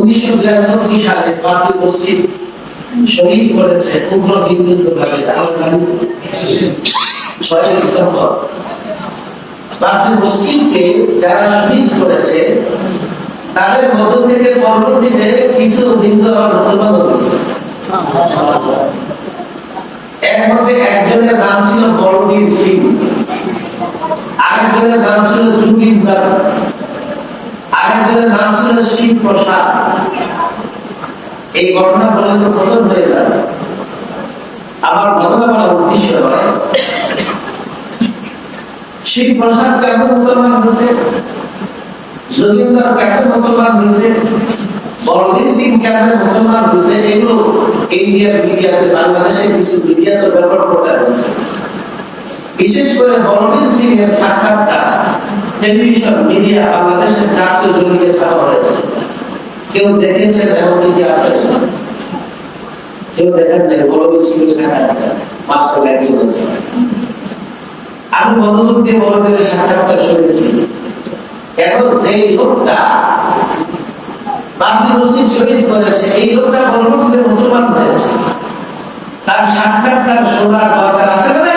উনিশশো বিরানব্বই সালে পার্টি মসজিদ শহীদ করেছে উগ্র হিন্দুত্ব ভাবে ছয় ডিসেম্বর। বাবরি মসজিদকে যারা শহীদ করেছে, তাদের মধ্য থেকে পরবর্তীতে কিছু হিন্দু আবার মুসলমান হয়েছে। এর মধ্যে একজনের নাম ছিল বড়বীর সিং। আরেকজনের নাম ছিল জুবিন্দার আরেকজনের নাম ছিল শিব প্রসাদ এই ঘটনা বলে তো হয়ে যাবে আমার ঘটনা বলার উদ্দেশ্য নয় শিব প্রসাদ কেমন মুসলমান হয়েছে? জমিন্দার কেমন মুসলমান হয়েছে? সিং কেমন মুসলমান হয়েছে? এগুলো ইন্ডিয়ার মিডিয়াতে, বাংলাদেশের কিছু মিডিয়াতে ব্যবহার প্রচার হয়েছে। বিশেষ করে বলবীর সিং এর সাক্ষাৎকার। টেলিভিশন মিডিয়া বাংলাদেশের জাতীয় ছাড়া হয়েছে কেউ আছে? কেউ দেখেন নাই আছে। আমি মনোযোগ দিয়ে সাক্ষাৎকার শুনেছি। এখন এই লোকটা মসজিদ শহীদ করেছে, এই লোকটা পরবর্তীতে মুসলমান হয়েছে। তার সাক্ষাৎকার শোনার দরকার আছে না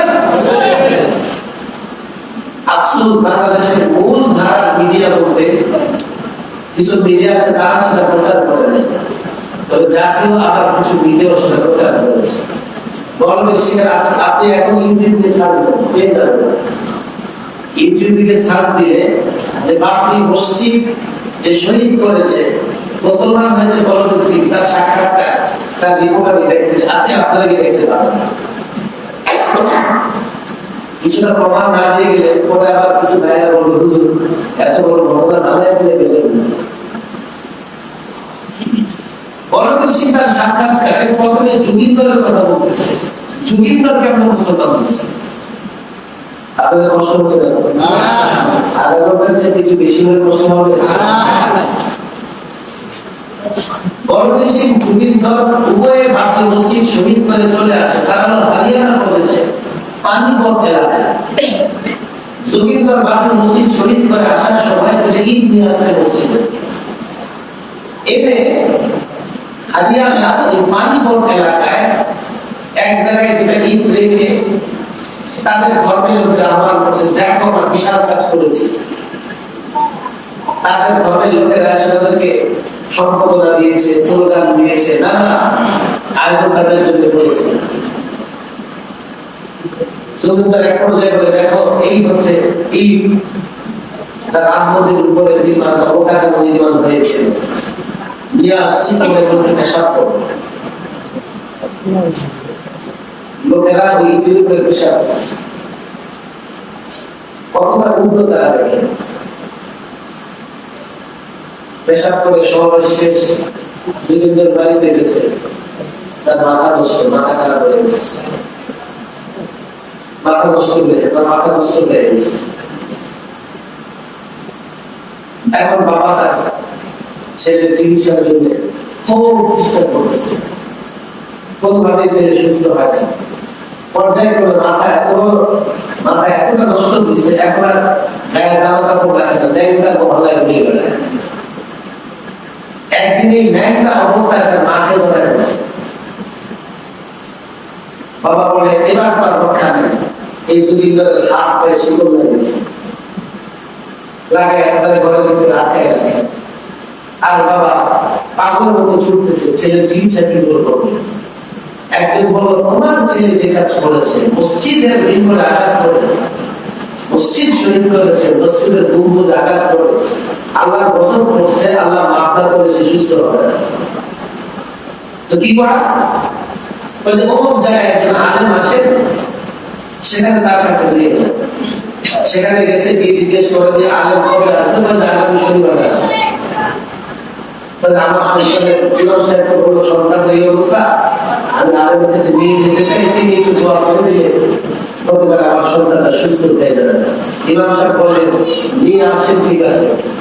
নাই? বাংলাদেশের মূল ধারার মিডিয়া বলতে কিছু মিডিয়া আছে, তারা সেটা প্রচার করে নাই তবে জাতীয় আবার কিছু মিডিয়াও সেটা প্রচার করেছে শিকার আছে আপনি এখন ইউটিউবে সার্চ পেয়ে যাবেন ইউটিউবে সার্চ দিয়ে যে বাবরি মসজিদ যে শহীদ করেছে, মুসলমান হয়েছে বলবেন সিং তার সাক্ষাৎকার, তার রিপোর্ট আমি দেখতে। আছে আপনাদেরকে দেখতে পাবেন কিছুটা প্রমাণ না দিয়ে গেলে পরে আবার কিছু ভাইরা বলবে হুজুর এত বড় ঘটনা বানায় ফেলে গেলেন বলবেন তার সাক্ষাৎকারে প্রথমে যুগিন্দরের কথা বলতেছে। যুগিন্দর কেমন মুসলমান হয়েছে? আপনাদের প্রশ্ন হচ্ছে আগের লোকের চেয়ে বেশি করে প্রশ্ন হবে। বলবীর যুগিন্দর উভয়ে মসজিদ শহীদ করে চলে আসে। হারিয়ানা হরিয়ানা প্রদেশে। পানিপথ এলাকায় যোগিন্দর বাবরি মসজিদ শহীদ করে আসার সময় তিনি ঈদ নিয়ে আসছে মসজিদে এনে হরিয়ানা এই পানিপথ এলাকায় এক জায়গায় যেটা ঈদ রেখে তাদের ধর্মের লোকের আহ্বান করছে, দেখো আমরা বিশাল কাজ করেছি। তাদের ধর্মের লোকেরা তাদেরকে সম্ভাবনা দিয়েছে, স্লোগান দিয়েছে, না না আয়োজন তাদের জন্য করেছে সুন্দর এক পর্যায়ে বলে দেখো, এই হচ্ছে এই তার আহমদের উপরে নির্মাণ অবকাঠামো নির্মাণ হয়েছে। আসছি তোমাদের মধ্যে পেশাব করো। লোকেরা ওই চিরুপের পেশাব কতটা তারা দেখে। পেশাব করে সমাবেশ শেষ বিভিন্ন বাড়িতে গেছে। তার মাথা নষ্ট, মাথা খারাপ হয়ে গেছে। মাথা নষ্ট হয়ে তার মাথা নষ্ট হয়ে গেছে। এখন বাবা তার ছেলে চিকিৎসার জন্য খুব চেষ্টা করছে। কোনোভাবে ছেলে সুস্থ হয় এতটা নষ্ট দিচ্ছে এখন আর গায়ে অবস্থায় তার মাকে বাবা বলে, এবার এই সুরিন্দরের হাত পায়ে শিকল লেগেছে লাগায় তাদের ঘরের ভিতরে রাখে রাখে। আর বাবা, পাগলের মতো ছুটতেছে, ছেলে চিকিৎসা কি করব একদিন বলল, তোমার ছেলে যে কাজ করেছে, মসজিদের ভিতরে আঘাত করে মসজিদ শহীদ করেছে, মসজিদের গম্বুজ আঘাত করে আল্লাহ বছর করছে, আল্লাহ মাফটা করে সে সুস্থ হবে তো কি করা? ওই যে অমুক জায়গায় একজন আলেম আসেন সেখানে তার কাছে নিয়ে। সেখানে গেছে গিয়ে জিজ্ঞেস করে যে আলেম কবে আসবে দোয়া করে আছে।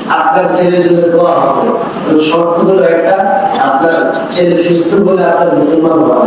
আপনার দোয়া হবে। শর্ত হলো একটা, আপনার ছেলে সুস্থ বলে আপনার মুসলমান হওয়া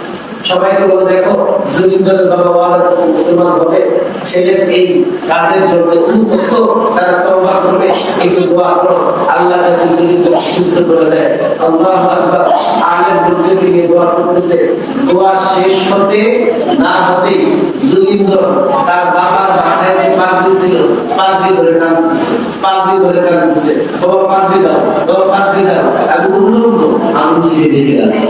সবাইকে বলে, দেখো জমিদারের বাবা ওয়াদা করছে মুসলমান হবে, ছেলের এই কাজের জন্য উন্মুক্ত, তারা তওবা করবে একটু দোয়া করো, আল্লাহ যাতে জমিদার সুস্থ করে দেয়। আল্লাহ আকবার। আলেম বলতে থেকে দোয়া করতেছে, দোয়া শেষ হতে না হতে জমিদার তার বাবার মাথায় যে পাগড়ি ছিল, পাগড়ি ধরে টানতেছে, পাগড়ি ধরে টানতেছে। বাবা, পাগড়ি দাও, বাবা, পাগড়ি দাও। আমি উন্নত আমি ছিঁড়ে ঢেকে রাখি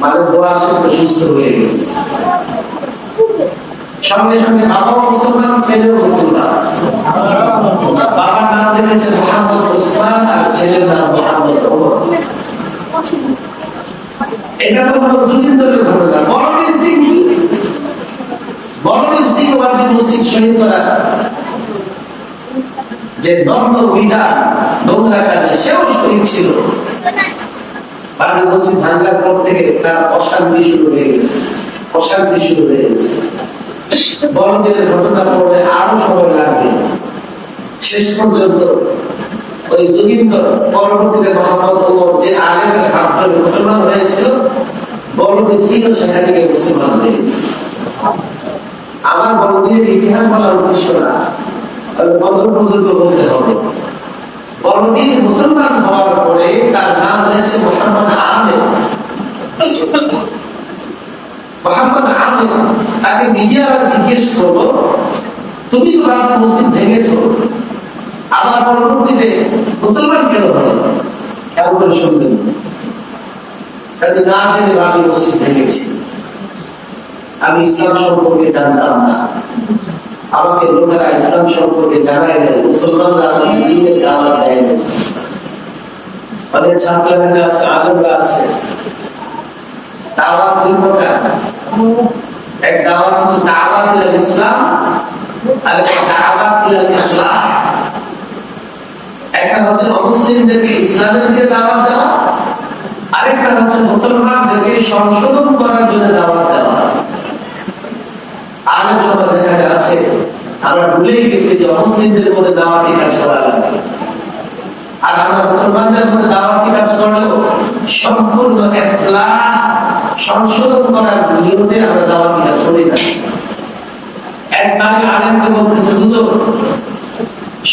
মানে শেষ তো সুস্থ হয়ে গেছে। সঙ্গে সঙ্গে বাবাও মুসলমান ছেলেও মুসলমান। বাবার নাম রেখেছে মোহাম্মদ ওসমান, আর ছেলের নাম মোহাম্মদ এটা তো হলো সুন্দরের ঘটনা বড় সিং বড় সিং ওয়ার্ডে মসজিদ শহীদ করা? যে দ্বন্দ্ব, বিধান নোংরা কাজে সেও শহীদ ছিল বাড়ির মসজিদ ভাঙ্গার পর থেকে তার অশান্তি শুরু হয়ে গেছে। অশান্তি শুরু হয়ে গেছে। বড়দের ঘটনা পড়লে আরও সময় লাগবে। শেষ পর্যন্ত ওই যোগিন্দর পরবর্তীতে মোহাম্মদ ওমর যে আলেমের হাত ধরে মুসলমান হয়েছিল বড়দি ছিল সেখান থেকে মুসলমান হয়েছে আমার বড়দিনের ইতিহাস বলার উদ্দেশ্য না। বছর পর্যন্ত বলতে হবে। মুসলমান হওয়ার পরে তার নাম হয়েছে মোহাম্মদ আহমেদ মোহাম্মদ আহমেদ তাকে নিজে আবার জিজ্ঞেস তুমি রাত মসজিদ ভেঙেছো, আবার পরবর্তীতে মুসলমান কেন হলো? করে না জেনে আমি মসজিদ ভেঙেছি। আমি ইসলাম সম্পর্কে জানতাম না। আমাকে লোকেরা ইসলাম সম্পর্কে জানায় নাই মুসলমানরা আমাকে দিনের দাওয়াত দেয় নাই। অনেক ছাত্ররা আছে আলমরা আছে। দাওয়াত দুই প্রকার এক দাওয়াত হচ্ছে দাওয়াত ইলাল ইসলাম আর এক দাওয়াত ইলাল ইসলাম। একটা হচ্ছে অমুসলিমদেরকে ইসলামের দিকে দাওয়াত দেওয়া আরেকটা হচ্ছে মুসলমানদেরকে সংশোধন করার জন্য দাওয়াত দেওয়া। আলেম সমাজ এখানে আছে আমরা ভুলেই গেছি যে অমুসলিমদের মধ্যে দাওয়াতি কাজ করা লাগে। আর আমরা মুসলমানদের মধ্যে দাওয়াতি কাজ করলেও সম্পূর্ণ ইসলাম সংশোধন করার নিয়মে আমরা দাওয়াতি কাজ করি না। এক নারী আলেমকে বলতেছে, হুজুর,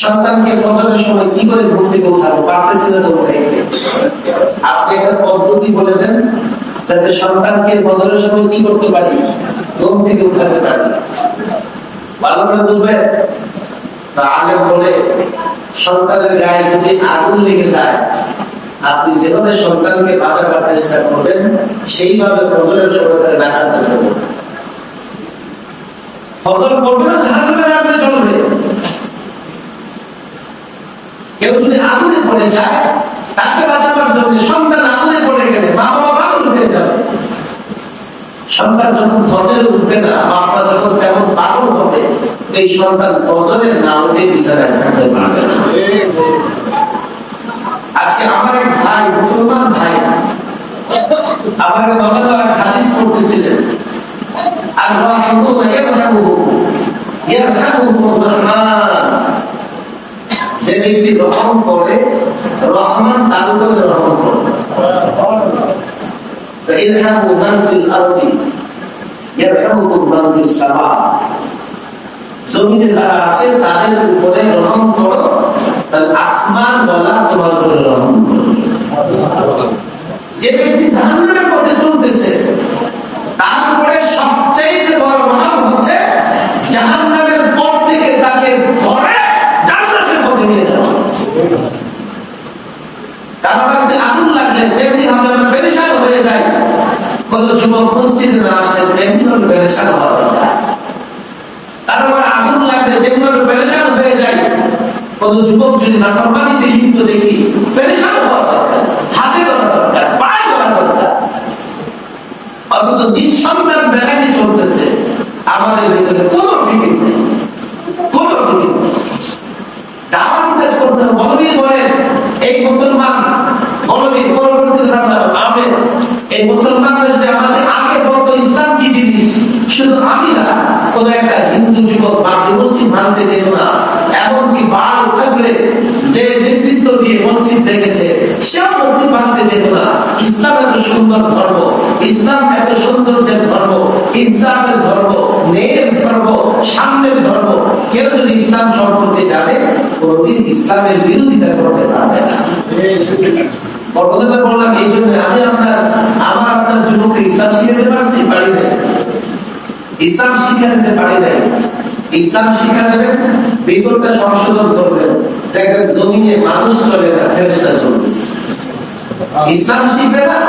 সন্তানকে ফজরের সময় কি করে ঘুম থেকে উঠাবো? পারতেছি না উঠাইতে। আপনি একটা পদ্ধতি বলে দেন, যাতে সন্তানকে ফজরের সময় কি করতে পারি? ঘুম থেকে উঠাতে পারি। ভালো করে বুঝবেন তা আলেম বলে, সন্তানের গায়ে যদি আগুন লেগে যায়, আপনি যেভাবে সন্তানকে বাঁচাবার চেষ্টা করবেন, সেইভাবে ফজরের তারা ডাকার চেষ্টা করবেন। আগুনে পড়ে যায়, তাকে বাঁচাবার জন্য সন্তান আগুনে পড়ে গেলে মা বাবা পাগল হয়ে যাবে। সন্তান যখন ফজরে উঠবে না বাবা যখন তেমন হবে, এই সন্তান থাকতে পারবে না। আজকে আমার এক ভাই, মুসলমান ভাই আমাকে বাবা এক হাদিস পড়তেছিলেন। আর রহমান যে ব্যক্তি রহম করে, রহমান তার উপরে রহম করে। فإرحموا من في الأرض يرحمكم من في السماء জমিনে যারা আছে তাদের উপরে রহম করো তাহলে আসমান বলা তোমার উপরে রহম করো যে ব্যক্তি জাহান্নামের পথে চলতেছে তার উপরে সবচেয়ে বড় রহম হচ্ছে জাহান্নামের পথ থেকে তাকে ধরে জান্নাতের পথে নিয়ে যাওয়া কারণ আপনি আগুন লাগলে আমরা পেরেশান যাই, কত যুবক মসজিদে না আসলে তেমনি ভাবে পেরেশান হওয়া দরকার তারপর আগুন লাগলে যেমনি ভাবে পেরেশান যায় কত যুবক যদি না লিপ্ত দেখি পেরেশান হওয়া দরকার হাতে দরকার পায়ে দরকার বেড়াতে চলতেছে, আমাদের ভিতরে কোনো আনতে যেত না। এমনকি বার থাকলে যে নেতৃত্ব দিয়ে মসজিদ দেখেছে সেও মসজিদ ভাঙতে যেত না। ইসলাম এত সুন্দর ধর্ম, ইসলাম এত সৌন্দর্যের ধর্ম, ইনসাফের ধর্ম নেয়ের ধর্ম সামনের ধর্ম। কেউ যদি ইসলাম সম্পর্কে জানে, কোনদিন ইসলামের বিরোধিতা করতে পারবে না। ইসলাম শিখে পারছি? পারি নাই। ইসলাম শিক্ষা দেবেন, বিপদটা সংশোধন করবেন। দেখবেন জমিনে মানুষ চলে না ফেরস্তা চলতেছে ইসলাম শিখবে না,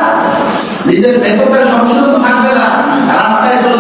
নিজের ভেতরটা সংশোধন থাকবে না, রাস্তায় চললে